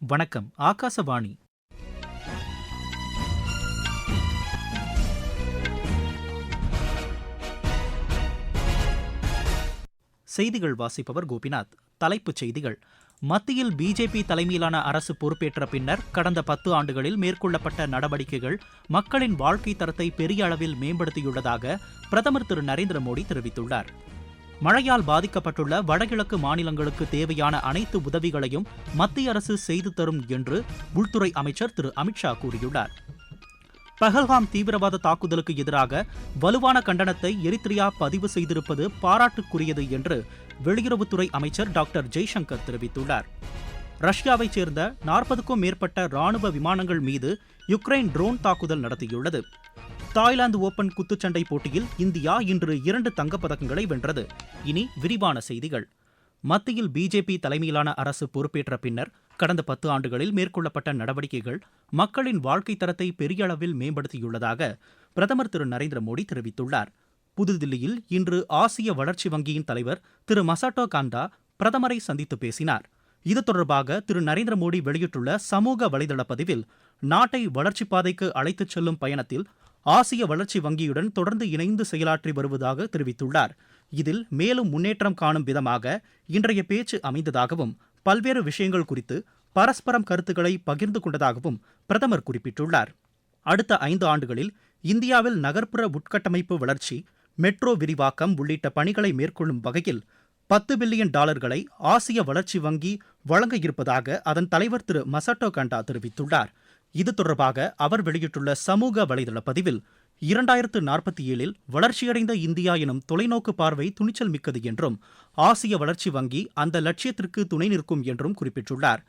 வணக்கம் ஆகாசவாணி. செய்திகள் வாசிப்பவர் கோபிநாத். தலைப்புச் செய்திகள். மத்தியில் பிஜேபி தலைமையிலான அரசு பொறுப்பேற்ற பின்னர் கடந்த பத்து ஆண்டுகளில் மேற்கொள்ளப்பட்ட நடவடிக்கைகள் மக்களின் வாழ்க்கை தரத்தை பெரிய அளவில் மேம்படுத்தியுள்ளதாக பிரதமர் திரு நரேந்திர மோடி தெரிவித்துள்ளார். மழையால் பாதிக்கப்பட்டுள்ள வடகிழக்கு மாநிலங்களுக்கு தேவையான அனைத்து உதவிகளையும் மத்திய அரசு செய்து தரும் என்று உள்துறை அமைச்சர் திரு. அமித்ஷா கூறியுள்ளார். பஹல்காம் தீவிரவாத தாக்குதலுக்கு எதிராக வலுவான கண்டனத்தை எரித்ரியா பதிவு செய்திருப்பது பாராட்டுக்குரியது என்று வெளியுறவுத்துறை அமைச்சர் டாக்டர் ஜெய்சங்கர் தெரிவித்துள்ளார். ரஷ்யாவைச் சேர்ந்த நாற்பதுக்கும் மேற்பட்ட ராணுவ விமானங்கள் மீது யுக்ரைன் ட்ரோன் தாக்குதல் நடத்தியுள்ளது. தாய்லாந்து ஓபன் குத்துச்சண்டை போட்டியில் இந்தியா இன்று இரண்டு தங்கப்பதக்கங்களை வென்றது. இனி விரிவான செய்திகள். மத்தியில் பிஜேபி தலைமையிலான அரசு பொறுப்பேற்ற பின்னர் கடந்த பத்து ஆண்டுகளில் மேற்கொள்ளப்பட்ட நடவடிக்கைகள் மக்களின் வாழ்க்கை தரத்தை பெரிய அளவில் மேம்படுத்தியுள்ளதாக பிரதமர் திரு நரேந்திர மோடி தெரிவித்துள்ளார். புதுதில்லியில் இன்று ஆசிய வளர்ச்சி வங்கியின் தலைவர் திரு மசாட்டோ காண்டா பிரதமரை சந்தித்து பேசினார். இது தொடர்பாக திரு நரேந்திர மோடி வெளியிட்டுள்ள சமூக வலைதள பதிவில் நாட்டை வளர்ச்சிப் பாதைக்கு அழைத்துச் செல்லும் பயணத்தில் ஆசிய வளர்ச்சி வங்கியுடன் தொடர்ந்து இணைந்து செயலாற்றி வருவதாக தெரிவித்துள்ளார். இதில் மேலும் முன்னேற்றம் காணும் விதமாக இன்றைய பேச்சு அமைந்ததாகவும் பல்வேறு விஷயங்கள் குறித்து பரஸ்பரம் கருத்துக்களை பகிர்ந்து கொண்டதாகவும் பிரதமர் குறிப்பிட்டுள்ளார். அடுத்த ஐந்து ஆண்டுகளில் இந்தியாவில் நகர்ப்புற உட்கட்டமைப்பு வளர்ச்சி மெட்ரோ விரிவாக்கம் உள்ளிட்ட பணிகளை மேற்கொள்ளும் வகையில் பத்து பில்லியன் டாலர்களை ஆசிய வளர்ச்சி வங்கி வழங்க இருப்பதாக அதன் தலைவர் திரு மசட்டோ கண்டா தெரிவித்துள்ளார். இது தொடர்பாக அவர் வெளியிட்டுள்ள சமூக வலைதள பதிவில் இரண்டாயிரத்து நாற்பத்தி ஏழில் வளர்ச்சியடைந்த இந்தியா எனும் தொலைநோக்கு பார்வை துணிச்சல் மிக்கது என்றும் ஆசிய வளர்ச்சி வங்கி அந்த லட்சியத்திற்கு துணை நிற்கும் என்றும் குறிப்பிட்டுள்ளார்.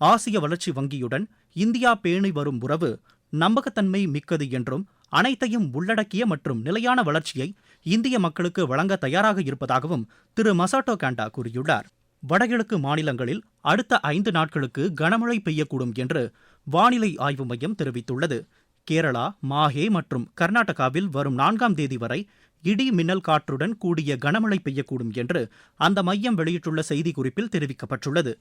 ஆசிய வளர்ச்சி வங்கியுடன் இந்தியா பேணி வரும் உறவு நம்பகத்தன்மை மிக்கது என்றும் அனைத்தையும் உள்ளடக்கிய மற்றும் நிலையான வளர்ச்சியை இந்திய மக்களுக்கு வழங்க தயாராக இருப்பதாகவும் திரு மசாட்டோ காண்டா கூறியுள்ளார். வடகிழக்கு மாநிலங்களில் அடுத்த ஐந்து நாட்களுக்கு கனமழை பெய்யக்கூடும் என்று வானிலை ஆய்வு மையம் தெரிவித்துள்ளது. கேரளா மாஹே மற்றும் கர்நாடகாவில் வரும் நான்காம் தேதி வரை இடி மின்னல் காற்றுடன் கூடிய கனமழை பெய்யக்கூடும் என்று அந்த மையம் வெளியிட்டுள்ள செய்திக்குறிப்பில் தெரிவிக்கப்பட்டுள்ளது.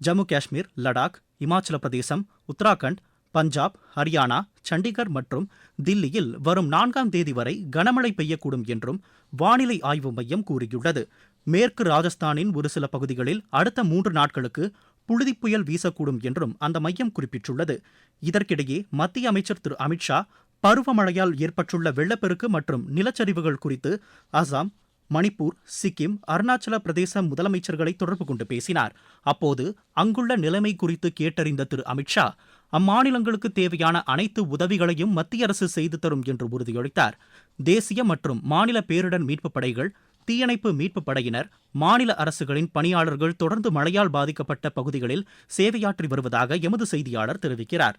ஜம்மு காஷ்மீர் லடாக் இமாச்சல பிரதேசம் உத்தராகண்ட் பஞ்சாப் ஹரியானா சண்டிகர் மற்றும் தில்லியில் வரும் நான்காம் தேதி வரை கனமழை பெய்யக்கூடும் என்றும் வானிலை ஆய்வு மையம் கூறியுள்ளது. மேற்கு ராஜஸ்தானின் ஒரு சில பகுதிகளில் அடுத்த மூன்று நாட்களுக்கு புழுதி புயல் வீசக்கூடும் என்றும் அந்த மையம் குறிப்பிட்டுள்ளது. இதற்கிடையே மத்திய அமைச்சர் திரு அமித்ஷா பருவமழையால் ஏற்பட்டுள்ள வெள்ளப்பெருக்கு மற்றும் நிலச்சரிவுகள் குறித்து அசாம் மணிப்பூர் சிக்கிம் அருணாச்சல பிரதேச முதலமைச்சர்களை தொடர்பு கொண்டு பேசினார். அப்போது அங்குள்ள நிலைமை குறித்து கேட்டறிந்த திரு அமித்ஷா அம்மாநிலங்களுக்கு தேவையான அனைத்து உதவிகளையும் மத்திய அரசு செய்து தரும் என்று உறுதியளித்தார். தேசிய மற்றும் மாநில பேரிடர் மீட்புப் படைகள் தீயணைப்பு மீட்புப் படையினர் மாநில அரசுகளின் பணியாளர்கள் தொடர்ந்து மழையால் பாதிக்கப்பட்ட பகுதிகளில் சேவையாற்றி வருவதாக எமது செய்தியாளர் தெரிவிக்கிறார்.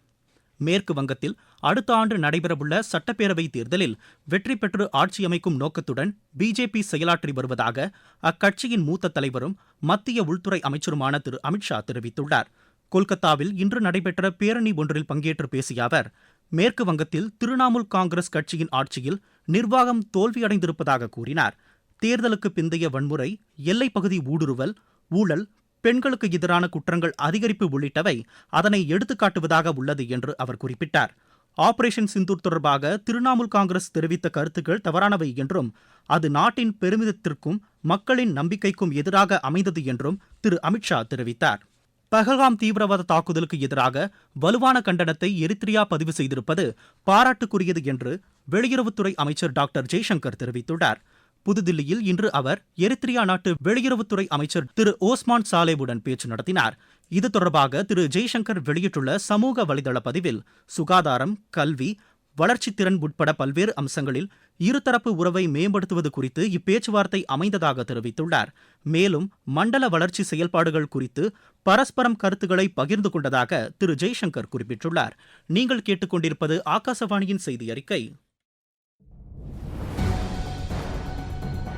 மேற்கு வங்கத்தில் அடுத்த ஆண்டு நடைபெறவுள்ள சட்டப்பேரவை தேர்தலில் வெற்றி பெற்று ஆட்சி அமைக்கும் நோக்கத்துடன் பிஜேபி செயலாற்றி வருவதாக அக்கட்சியின் மூத்த தலைவரும் மத்திய உள்துறை அமைச்சருமான திரு. அமித்ஷா தெரிவித்துள்ளார். கொல்கத்தாவில் இன்று நடைபெற்ற பேரணி ஒன்றில் பங்கேற்று பேசிய அவர் மேற்கு வங்கத்தில் திரிணாமுல் காங்கிரஸ் கட்சியின் ஆட்சியில் நிர்வாகம் தோல்வியடைந்திருப்பதாக கூறினார். தேர்தலுக்கு பிந்தைய வன்முறை எல்லைப்பகுதி ஊடுருவல் ஊழல் பெண்களுக்கு எதிரான குற்றங்கள் அதிகரிப்பு உள்ளிட்டவை அதனை எடுத்துக்காட்டுவதாக உள்ளது என்று அவர் குறிப்பிட்டார். ஆபரேஷன் சிந்தூர் தொடர்பாக திரிணாமுல் காங்கிரஸ் தெரிவித்த கருத்துக்கள் தவறானவை என்றும் அது நாட்டின் பெருமிதத்திற்கும் மக்களின் நம்பிக்கைக்கும் எதிராக அமைந்தது என்றும் திரு. அமித்ஷா தெரிவித்தார். பஹல்காம் தீவிரவாத தாக்குதலுக்கு எதிராக வலுவான கண்டனத்தை எரித்ரியா பதிவு செய்திருப்பது பாராட்டுக்குரியது என்று வெளியுறவுத்துறை அமைச்சர் டாக்டர் ஜெய்சங்கர் தெரிவித்துள்ளார். புதுதில்லியில் இன்று அவர் எரித்ரியா நாட்டு வெளியுறவுத்துறை அமைச்சர் திரு ஓஸ்மான் சாலேவுடன் பேச்சு நடத்தினார். இது தொடர்பாக திரு ஜெய்சங்கர் வெளியிட்டுள்ள சமூக வலைதள பதிவில் சுகாதாரம் கல்வி வளர்ச்சித் திறன் உட்பட பல்வேறு அம்சங்களில் இருதரப்பு உறவை மேம்படுத்துவது குறித்து இப்பேச்சுவார்த்தை அமைந்ததாக தெரிவித்துள்ளார். மேலும் மண்டல வளர்ச்சி செயல்பாடுகள் குறித்து பரஸ்பரம் கருத்துக்களை பகிர்ந்து கொண்டதாக திரு ஜெய்சங்கர் குறிப்பிட்டுள்ளார். நீங்கள் கேட்டுக்கொண்டிருப்பது ஆகாசவாணியின் செய்தி அறிக்கை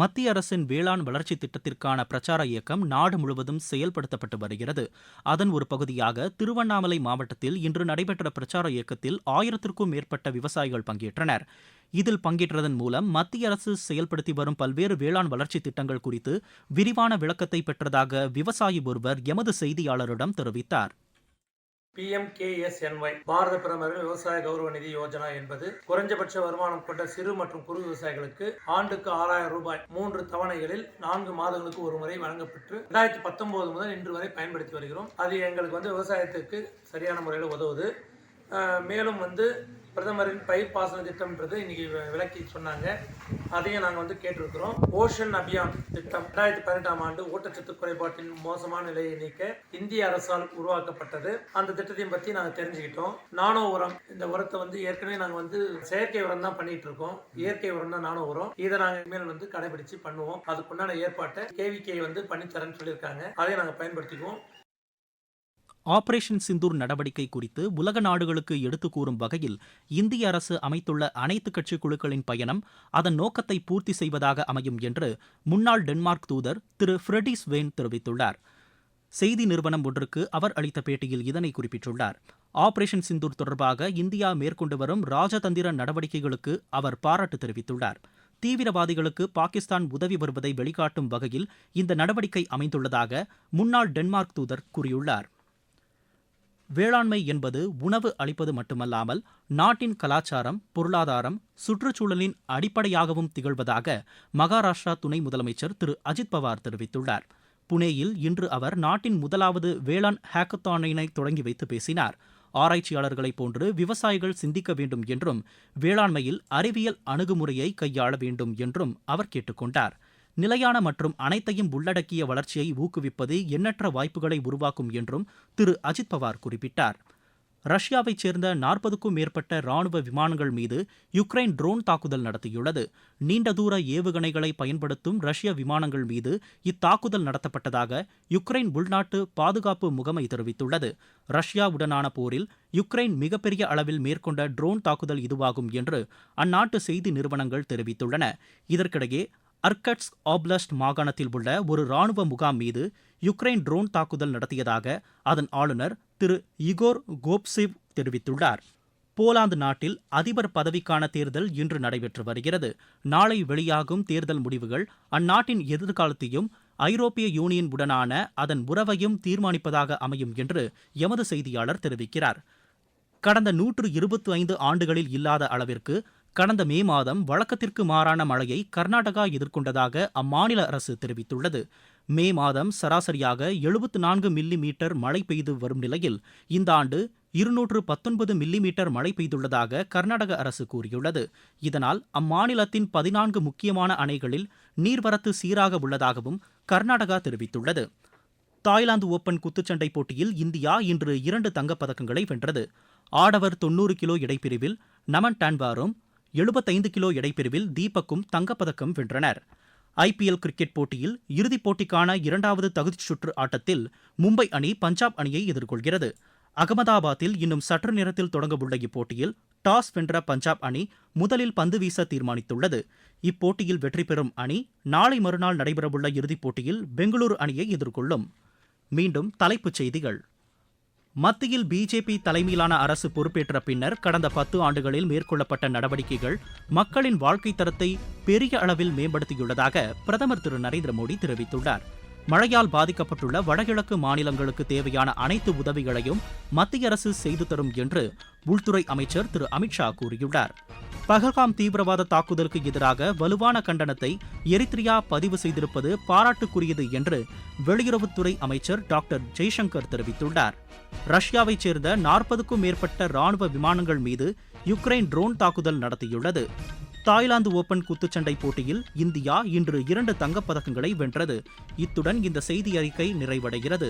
மத்திய அரசின் வேளாண் வளர்ச்சி திட்டத்திற்கான பிரச்சார இயக்கம் நாடு முழுவதும் செயல்படுத்தப்பட்டு வருகிறது. அதன் ஒரு பகுதியாக திருவண்ணாமலை மாவட்டத்தில் இன்று நடைபெற்ற பிரச்சார இயக்கத்தில் ஆயிரத்திற்கும் மேற்பட்ட விவசாயிகள் பங்கேற்றனர். இதில் பங்கேற்றதன் மூலம் மத்திய அரசு செயல்படுத்தி வரும் பல்வேறு வேளாண் வளர்ச்சி திட்டங்கள் குறித்து விரிவான விளக்கத்தை பெற்றதாக விவசாயி ஒருவர் எமது செய்தியாளரிடம் தெரிவித்தார். பிஎம்கேஎஸ்என்ஒய் பாரத பிரதமரின் விவசாய கௌரவ நிதி யோஜனா என்பது குறைஞ்சபட்ச வருமானம் கொண்ட சிறு மற்றும் குறு விவசாயிகளுக்கு ஆண்டுக்கு ஆறாயிரம் ரூபாய் மூன்று தவணைகளில் நான்கு மாதங்களுக்கு ஒரு முறை வழங்கப்பட்டு ரெண்டாயிரத்தி பத்தொன்பது முதல் இன்று வரை பயன்படுத்தி வருகிறோம். அது எங்களுக்கு வந்து விவசாயத்துக்கு சரியான முறையில் உதவுது. மேலும் வந்து பிரதமரின் பயிர் பாசன திட்டம்ன்றது இன்னைக்கு விளக்கி சொன்னாங்க. அதையும் நாங்கள் வந்து கேட்டிருக்கிறோம். ஓஷன் அபியான் திட்டம் ரெண்டாயிரத்தி பதினெட்டாம் ஆண்டு ஊட்டச்சத்து குறைபாட்டின் மோசமான நிலையை நீக்க இந்திய அரசால் உருவாக்கப்பட்டது. அந்த திட்டத்தையும் பற்றி நாங்கள் தெரிஞ்சுக்கிட்டோம். நானோ உரம் இந்த உரத்தை வந்து ஏற்கனவே நாங்கள் வந்து செயற்கை உரம் தான் பண்ணிட்டு இருக்கோம். இயற்கை உரம் தான் நானோ உரம். இதை நாங்கள் மேல் வந்து கடைபிடிச்சு பண்ணுவோம். அதுக்குண்டான ஏற்பாட்டை கேவிகே வந்து பண்ணித்தரேன்னு சொல்லியிருக்காங்க. அதையும் நாங்கள் பயன்படுத்திக்குவோம். ஆபரேஷன் சிந்தூர் நடவடிக்கை குறித்து உலக நாடுகளுக்கு எடுத்துக் கூறும் வகையில் இந்திய அரசு அமைத்துள்ள அனைத்து கட்சி குழுக்களின் பயணம் அதன் நோக்கத்தை பூர்த்தி செய்வதாக அமையும் என்று முன்னாள் டென்மார்க் தூதர் திரு ஃப்ரெடிஸ் வேன் தெரிவித்துள்ளார். செய்தி நிறுவனம் ஒன்றுக்கு அவர் அளித்த பேட்டியில் இதனை குறிப்பிட்டுள்ளார். ஆபரேஷன் சிந்தூர் தொடர்பாக இந்தியா மேற்கொண்டு வரும் ராஜதந்திர நடவடிக்கைகளுக்கு அவர் பாராட்டு தெரிவித்துள்ளார். தீவிரவாதிகளுக்கு பாகிஸ்தான் உதவி வருவதை வெளிக்காட்டும் வகையில் இந்த நடவடிக்கை அமைந்துள்ளதாக முன்னாள் டென்மார்க் தூதர் கூறியுள்ளார். வேளாண்மை என்பது உணவு அளிப்பது மட்டுமல்லாமல் நாட்டின் கலாச்சாரம் பொருளாதாரம் சுற்றுச்சூழலின் அடிப்படையாகவும் திகழ்வதாக மகாராஷ்டிரா துணை முதலமைச்சர் திரு. அஜித் பவார் தெரிவித்துள்ளார். புனேயில் இன்று அவர் நாட்டின் முதலாவது வேளாண் ஹேக்கத்தானினை தொடங்கி வைத்து பேசினார். ஆராய்ச்சியாளர்களைப் போன்று விவசாயிகள் சிந்திக்க வேண்டும் என்றும் வேளாண்மையில் அறிவியல் அணுகுமுறையை கையாள வேண்டும் என்றும் அவர் கேட்டுக்கொண்டார் நிலையான மற்றும் அனைத்தையும் உள்ளடக்கிய வளர்ச்சியை ஊக்குவிப்பது எண்ணற்ற வாய்ப்புகளை உருவாக்கும் என்றும் திரு. அஜித் பவார் குறிப்பிட்டார். ரஷ்யாவைச் சேர்ந்த நாற்பதுக்கும் மேற்பட்ட ராணுவ விமானங்கள் மீது யுக்ரைன் ட்ரோன் தாக்குதல் நடத்தியுள்ளது. நீண்ட தூர ஏவுகணைகளை பயன்படுத்தும் ரஷ்ய விமானங்கள் மீது இத்தாக்குதல் நடத்தப்பட்டதாக யுக்ரைன் உள்நாட்டு பாதுகாப்பு முகமை தெரிவித்துள்ளது. ரஷ்யாவுடனான போரில் யுக்ரைன் மிகப்பெரிய அளவில் மேற்கொண்ட ட்ரோன் தாக்குதல் இதுவாகும் என்று அந்நாட்டு செய்தி நிறுவனங்கள் தெரிவித்துள்ளன. இதற்கிடையே அர்கட்ஸ் ஆப்லஸ்ட் மாகாணத்தில் உள்ள ஒரு ராணுவ முகாம் மீது யுக்ரைன் ட்ரோன் தாக்குதல் நடத்தியதாக அதன் ஆளுநர் திரு இகோர் கோப்சிவ் தெரிவித்துள்ளார். போலாந்து நாட்டில் அதிபர் பதவிக்கான தேர்தல் இன்று நடைபெற்று வருகிறது. நாளை வெளியாகும் தேர்தல் முடிவுகள் அந்நாட்டின் எதிர்காலத்தையும் ஐரோப்பிய யூனியன் உடனான அதன் உறவையும் தீர்மானிப்பதாக அமையும் என்று எமது செய்தியாளர் தெரிவிக்கிறார். கடந்த நூற்று இருபத்தி ஐந்து ஆண்டுகளில் இல்லாத அளவிற்கு கடந்த மே மாதம் வழக்கத்திற்கு மாறான மழையை கர்நாடகா எதிர்கொண்டதாக அம்மாநில அரசு தெரிவித்துள்ளது. மே மாதம் சராசரியாக எழுபத்து நான்கு மில்லி மீட்டர் மழை பெய்து வரும் நிலையில் இந்த ஆண்டு இருநூற்று பத்தொன்பது மில்லி மீட்டர் மழை பெய்துள்ளதாக கர்நாடக அரசு கூறியுள்ளது. இதனால் அம்மாநிலத்தின் பதினான்கு முக்கியமான அணைகளில் நீர்வரத்து சீராக உள்ளதாகவும் கர்நாடகா தெரிவித்துள்ளது. தாய்லாந்து ஓபன் குத்துச்சண்டை போட்டியில் இந்தியா இன்று இரண்டு தங்கப்பதக்கங்களை வென்றது. ஆடவர் தொன்னூறு கிலோ இடைப்பிரிவில் நமன் டான்வாரும் எழுபத்தைந்து கிலோ எடைப்பிரிவில் தீபக்கும் தங்கப்பதக்கம் வென்றனர். ஐபிஎல் கிரிக்கெட் போட்டியில் இறுதிப் போட்டிக்கான இரண்டாவது தகுதிச் சுற்று ஆட்டத்தில் மும்பை அணி பஞ்சாப் அணியை எதிர்கொள்கிறது. அகமதாபாத்தில் இன்னும் சற்று நேரத்தில் தொடங்கவுள்ள இப்போட்டியில் டாஸ் வென்ற பஞ்சாப் அணி முதலில் பந்து வீச தீர்மானித்துள்ளது. இப்போட்டியில் வெற்றி பெறும் அணி நாளை மறுநாள் நடைபெறவுள்ள இறுதிப் போட்டியில் பெங்களூரு அணியை எதிர்கொள்ளும். மீண்டும் தலைப்புச் செய்திகள். மத்தியில் பிஜேபி தலைமையிலான அரசு பொறுப்பேற்ற பின்னர் கடந்த பத்து ஆண்டுகளில் மேற்கொள்ளப்பட்ட நடவடிக்கைகள் மக்களின் வாழ்க்கை தரத்தை பெரிய அளவில் மேம்படுத்தியுள்ளதாக பிரதமர் திரு நரேந்திர மோடி தெரிவித்துள்ளார். மழையால் பாதிக்கப்பட்டுள்ள வடகிழக்கு மாநிலங்களுக்கு தேவையான அனைத்து உதவிகளையும் மத்திய அரசு செய்து தரும் என்று உள்துறை அமைச்சர் திரு அமித்ஷா கூறியுள்ளார். பஹல்காம் தீவிரவாத தாக்குதலுக்கு எதிராக வலுவான கண்டனத்தை எரித்ரியா பதிவு செய்திருப்பது பாராட்டுக்குரியது என்று வெளியுறவுத்துறை அமைச்சர் டாக்டர் ஜெய்சங்கர் தெரிவித்துள்ளார். ரஷ்யாவைச் சேர்ந்த நாற்பதுக்கும் மேற்பட்ட ராணுவ விமானங்கள் மீது யுக்ரைன் ட்ரோன் தாக்குதல் நடத்தியுள்ளது. தாய்லாந்து ஓபன் குத்துச்சண்டை போட்டியில் இந்தியா இன்று இரண்டு தங்கப்பதக்கங்களை வென்றது. இத்துடன் இந்த செய்தி அறிக்கை நிறைவடைகிறது.